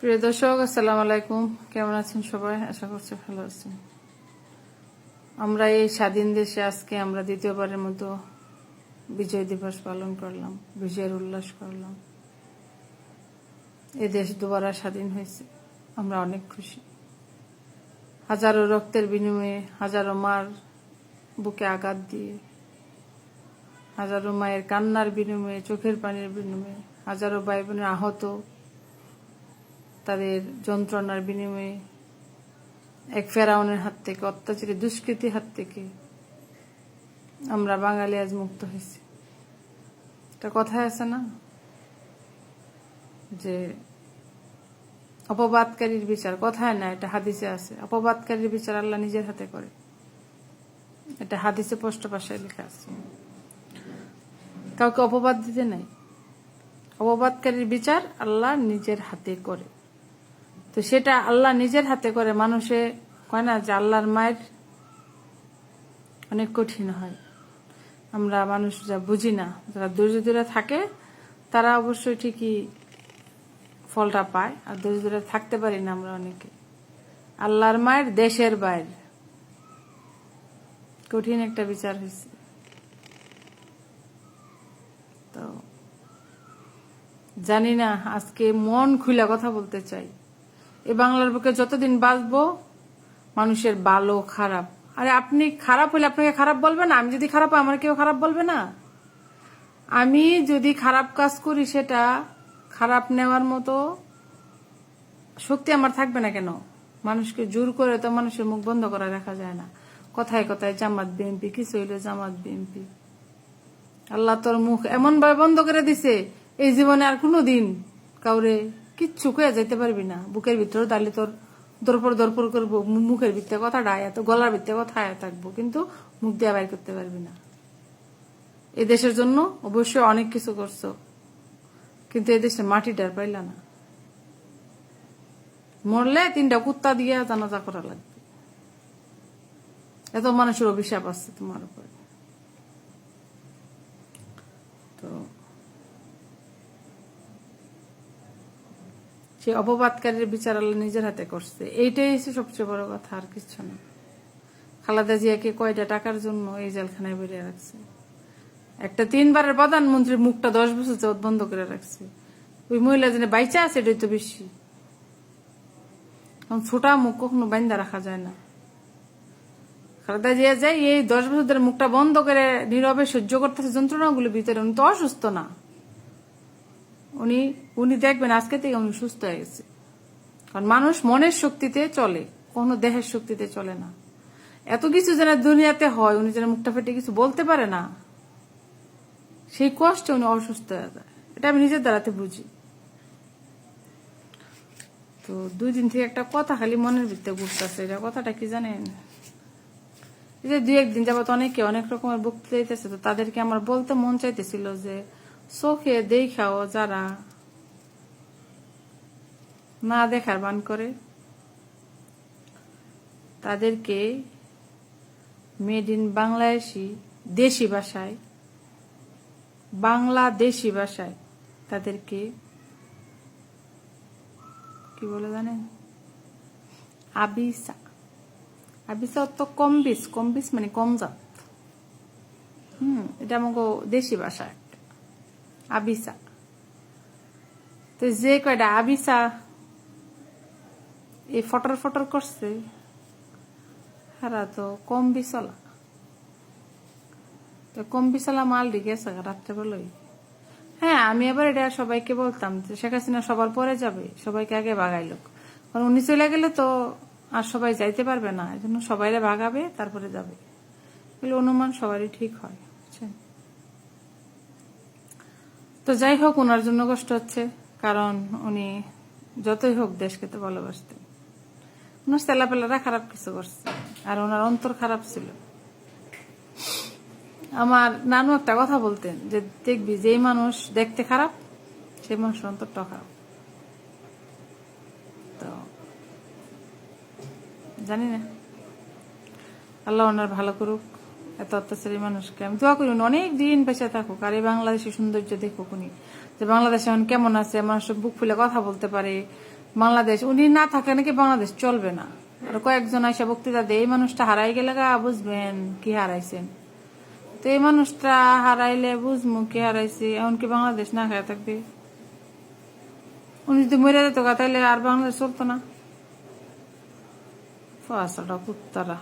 প্রিয় দর্শক, আসসালামু আলাইকুম। কেমন আছেন সবাই? আশা করছি ভালো আছেন। আমরা এই স্বাধীন দেশে আজকে আমরা দ্বিতীয়বারের মতো বিজয় দিবস পালন করলাম, বিজয়ের উল্লাস করলাম। এ দেশ দুবারা স্বাধীন হয়েছে। আমরা অনেক খুশি। হাজারো রক্তের বিনিময়ে, হাজারো মার বুকে আঘাত দিয়ে, হাজারো মায়ের কান্নার বিনিময়ে, চোখের পানির বিনিময়ে, হাজারো ভাই বোনের আহত তাদের যন্ত্রণার বিনিময়ে এক ফেরাউনের হাত থেকে, অত্যাচারী দুষ্কৃতির হাত থেকে আমরা বাঙালি আজ মুক্ত হয়েছি। একটা কথায় আছে না? যে অপবাদকারীর বিচার, কথায় না, এটা হাদিসে আছে। অপবাদকারীর বিচার আল্লাহ নিজের হাতে করে। এটা হাদিসে স্পষ্ট ভাষায় লেখা আছে। কাউকে অপবাদ দিতে নাই। অপবাদকারীর বিচার আল্লাহ নিজের হাতে করে। তো সেটা আল্লাহ নিজের হাতে করে, মানুষে কয় না যে আল্লাহর মায়ের অনেক কঠিন হয়। আমরা মানুষ যা বুঝি না, যারা ধরে থাকে, তারা অবশ্যই ঠিকই ফলটা পায়। আর ধরে থাকতে পারি না আমরা অনেকে। আল্লাহর মায়ের দেশের বাইরে। কঠিন একটা বিচার হয়েছে। তো জানি না, আজকে মন খুলে কথা বলতে চাই। এই বাংলার বুকে যতদিন বাঁচবো, মানুষের ভালো খারাপ। আরে আপনি খারাপ হলে আপনাকে খারাপ বলবে না? আমি যদি খারাপ আমার কেউ খারাপ বলবে না? আমি যদি খারাপ কাজ করি, সেটা খারাপ নেওয়ার মতো শক্তি আমার থাকবে না কেন? মানুষকে জোর করে তো মানুষের মুখ বন্ধ করা রাখা যায় না। কথায় কথায় জামাত বিএনপি, কিছু হইল জামাত বিএনপি। আল্লাহ তোর মুখ এমন ভাবে বন্ধ করে দিছে, এই জীবনে আর কোনো দিন কাউরে কিচ্ছু কয়ে যাইতে পারবি না? বুকের ভিতরে দাঁড়িয়ে তোর দরপর দরপর করব মুখের ভিতরে কথা ডায়, এত গলার ভিতরে কথা আয়া থাকব, কিন্তু মুখ দিয়ে বাইর করতে পারবি না। এ দেশের জন্য অবশ্যই অনেক কিছু করছ, কিন্তু এই দেশের মাটিটার পাইলা না। মরলে তিনটা কুত্তা দিয়ে জানাজা করা লাগবে। এত মানুষের অভিশাপ আসছে তোমার উপরে। সে অপবাদকারীর বিচার আল্লাহ নিজের হাতে করছে। এইটাই হচ্ছে সবচেয়ে বড় কথা, আর কিছু না। খালাদা জিয়াকে কয়টা টাকার জন্য এই জেলখানায় বেরিয়ে রাখছে? একটা তিনবারের প্রধানমন্ত্রীর মুখটা দশ বছর যাবত বন্ধ করে রাখছে। ওই মহিলা যিনি বাইচা আছে, এটাই তো বেশি। কারণ ছোটা মুখ কখনো বাইন্দা রাখা যায় না। খালেদা জিয়া যাই, এই দশ বছর ধরে মুখটা বন্ধ করে, নীরবে সহ্য করতেছে যন্ত্রণাগুলো ভিতরে, উনি তো অসুস্থ না। উনি উনি দেখবেন আজকে থেকে উনি সুস্থ হয়ে গেছে। কারণ মানুষ মনের শক্তিতে চলে, কোনো দেহের শক্তিতে চলে না। এত কিছু যেন দুনিয়াতে হয়, উনি যেন মুখটা ফেটে কিছু বলতে পারে না, সেই কষ্টে উনি অসুস্থ হয়ে যায়। এটা আমি নিজের দ্বারাতে বুঝি। তো দুই দিন থেকে একটা কথা খালি মনের ভিতরে ঘুরতেছে, এটা কথাটা কি জানেন? এই যে দুই একদিন যাবত অনেকে অনেক রকমের বক্তৃতা দিতেছে, তো তাদেরকে আমার বলতে মন চাইতেছিল যে চোখে দেখাও যারা না দেখার বান করে, তাদেরকে মেড ইন বাংলাদেশি দেশি ভাষায়, বাংলাদেশি ভাষায় তাদেরকে কি বলে জানেন? আবিসা। আবিসা অত কম বিষ কম বিষ মানে কম জাত হুম, এটা আমাকে দেশি ভাষা একটা আবিসা। তো যে কয়টা, আবিসা এই ফটর ফটর করছে, হারা তো কম বিচলা তো কম বিচলা মাল গেছে রাত্রেবেলায়। হ্যাঁ আমি আবার এটা সবাইকে বলতাম যে শেখ হাসিনা সবার পরে যাবে, সবাইকে আগে ভাগাইল। কারণ উনি চলে গেলে তো আর সবাই যাইতে পারবে না এই জন্য সবাইরে ভাগাবে, তারপরে যাবে। এগুলো অনুমান সবারই ঠিক হয়। তো যাই হোক ওনার জন্য কষ্ট হচ্ছে, কারণ উনি যতই হোক দেশকে তো ভালোবাসতেন। ওনার ছেলাপেলারা খারাপ কিছু করছে, আর ওনার অন্তর খারাপ ছিল। আমার নানু একটা কথা বলতেন, যে দেখবি যেই মানুষ দেখতে খারাপ, সেই মানুষের অন্তরটা খারাপ। তো জানি না। আল্লাহ ওনার ভালো করুক। এত অত্যাচারী মানুষকে। আমি দোয়া করি অনেক দিন বেঁচে থাকুক, আর এই বাংলাদেশের সৌন্দর্য দেখুক উনি। যে বাংলাদেশ এখন কেমন আছে, মানুষ বুক ফুলে কথা বলতে পারে। বাংলাদেশ, উনি না থাকলে নাকি বাংলাদেশ চলবে না। আর কয়েকজন এসে বক্তৃতা দেয়, এই মানুষটা হারাই গেলে গা, বুঝবেন কি হারাইছেন। তো এই মানুষটা হারাইলে বুঝমু কি হারাইছে, এমনকি বাংলাদেশ না খায় থাকবে। উনি যদি মরে যেত গা, তাইলে আর বাংলাদেশ চলতো না। কুত্তারা।